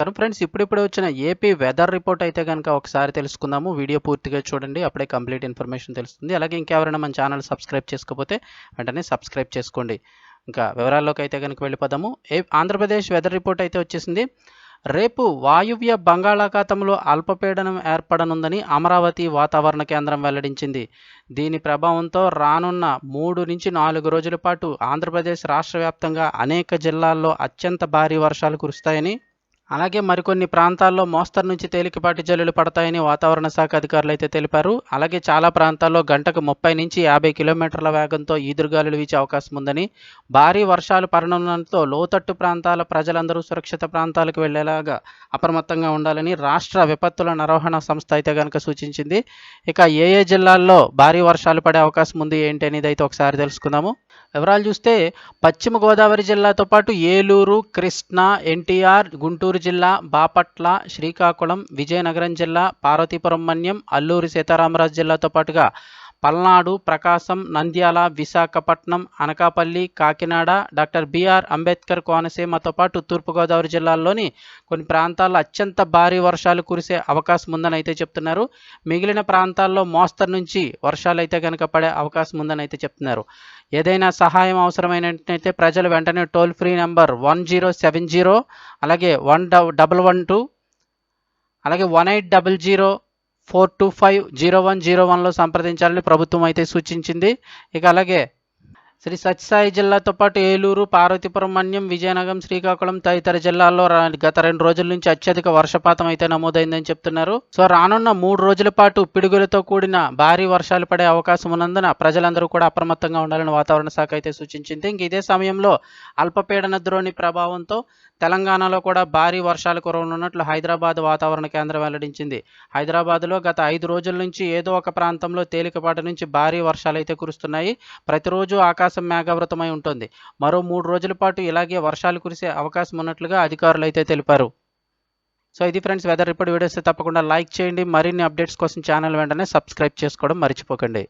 నమస్కారం ఫ్రెండ్స్ ఇప్పుడిప్పుడే వచ్చిన ఏపీ వెదర్ రిపోర్ట్ అయితే కనుక ఒకసారి తెలుసుకుందాము. వీడియో పూర్తిగా చూడండి. అప్పుడే కంప్లీట్ ఇన్ఫర్మేషన్ తెలుస్తుంది. అలాగే ఇంకెవరైనా మన ఛానల్ సబ్స్క్రైబ్ చేసుకోకపోతే వెంటనే సబ్స్క్రైబ్ చేసుకోండి. ఇంకా వివరాల్లోకి అయితే కనుక వెళ్ళిపోదాము. ఏ ఆంధ్రప్రదేశ్ వెదర్ రిపోర్ట్ అయితే వచ్చేసింది. రేపు వాయువ్య బంగాళాఖాతంలో అల్పపీడనం ఏర్పడనుందని అమరావతి వాతావరణ కేంద్రం వెల్లడించింది. దీని ప్రభావంతో రానున్న మూడు నుంచి నాలుగు రోజుల పాటు ఆంధ్రప్రదేశ్ రాష్ట్ర వ్యాప్తంగా అనేక జిల్లాల్లో అత్యంత భారీ వర్షాలు కురుస్తాయని అలాగే మరికొన్ని ప్రాంతాల్లో మోస్తరు నుంచి తేలికపాటి జల్లులు పడతాయని వాతావరణ శాఖ అధికారులు అయితే తెలిపారు. అలాగే చాలా ప్రాంతాల్లో గంటకు ముప్పై నుంచి యాభై కిలోమీటర్ల వేగంతో ఈదురుగాలులు వీచే అవకాశం ఉందని భారీ వర్షాలు పడనుండటంతో లోతట్టు ప్రాంతాల ప్రజలందరూ సురక్షిత ప్రాంతాలకు వెళ్ళేలాగా అప్రమత్తంగా ఉండాలని రాష్ట్ర విపత్తుల నిర్వహణ సంస్థ అయితే కనుక సూచించింది. ఇక ఏ ఏ జిల్లాల్లో భారీ వర్షాలు పడే అవకాశం ఉంది ఏంటి అనేది అయితే ఒకసారి తెలుసుకుందాము. వివరాలు చూస్తే పశ్చిమ గోదావరి జిల్లాతో పాటు ఏలూరు కృష్ణా ఎన్టీఆర్ గుంటూరు జిల్లా బాపట్ల శ్రీకాకుళం విజయనగరం జిల్లా పార్వతీపురం మన్యం అల్లూరి సీతారామరాజు జిల్లాతో పాటుగా Palnadu Prakasam Nandyal Visakhapatnam Anakapalli Kakinada doctor B R Ambedkar కోనసీమతో పాటు తూర్పుగోదావరి జిల్లాల్లోని కొన్ని ప్రాంతాల్లో అత్యంత భారీ వర్షాలు కురిసే అవకాశం ఉందని అయితే చెప్తున్నారు. మిగిలిన ప్రాంతాల్లో మోస్తరు నుంచి వర్షాలు అయితే కనుక పడే అవకాశం ఉందని అయితే చెప్తున్నారు. ఏదైనా సహాయం అవసరమైనట్టయితే ప్రజలు వెంటనే toll free number one zero seven zero అలాగే వన్ డబల్ వన్ టూ అలాగే one eight double zero four two five zero one zero వన్లో సంప్రదించాలని ప్రభుత్వం అయితే సూచించింది. ఇక అలాగే శ్రీ సత్యసాయి జిల్లాతో పాటు ఏలూరు పార్వతీపురం మన్యం విజయనగరం శ్రీకాకుళం తదితర జిల్లాల్లో రా- గత రెండు రోజుల నుంచి అత్యధిక వర్షపాతం అయితే నమోదైందని చెప్తున్నారు. సో రానున్న మూడు రోజుల పాటు పిడుగులతో కూడిన భారీ వర్షాలు పడే అవకాశం ఉన్నందున ప్రజలందరూ కూడా అప్రమత్తంగా ఉండాలని వాతావరణ శాఖ అయితే సూచించింది. ఇంక ఇదే సమయంలో అల్పపీడన ద్రోణి ప్రభావంతో తెలంగాణలో కూడా భారీ వర్షాలు కురవనున్నట్లు హైదరాబాద్ వాతావరణ కేంద్రం వెల్లడించింది. హైదరాబాద్లో గత ఐదు రోజుల నుంచి ఏదో ఒక ప్రాంతంలో తేలికపాటి నుంచి భారీ వర్షాలు అయితే కురుస్తున్నాయి. ప్రతిరోజు ఆకాశం మేఘావృతమై ఉంటుంది. మరో మూడు రోజుల పాటు ఇలాగే వర్షాలు కురిసే అవకాశం ఉన్నట్లుగా అధికారులు అయితే తెలిపారు. సో ఇది ఫ్రెండ్స్ వెదర్ రిపోర్ట్ వీడియోస్ తప్పకుండా లైక్ చేయండి. మరిన్ని అప్డేట్స్ కోసం ఛానల్ వెంటనే సబ్స్క్రైబ్ చేసుకోవడం మర్చిపోకండి.